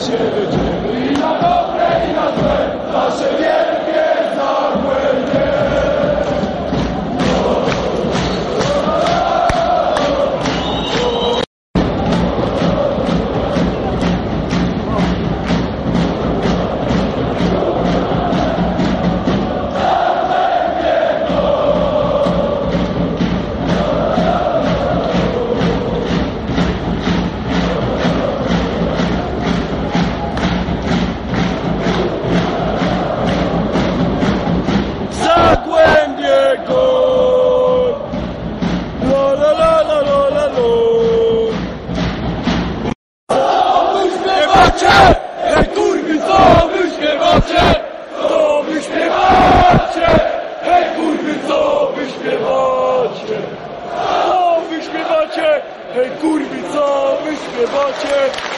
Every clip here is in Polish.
się będziemy i na dobre i na złe, nasze wielkie śpiewacie? Hej kurwy, co wy śpiewacie? Co wy śpiewacie? Hej kurwy, co wy śpiewacie? Co wy śpiewacie? Hej kurwy, co wy śpiewacie?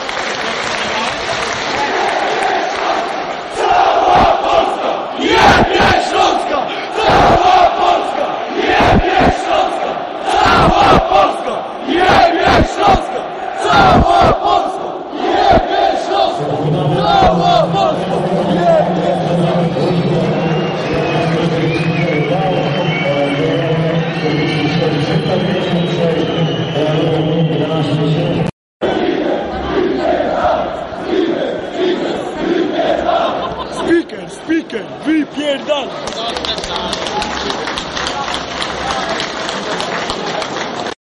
wypierdalać.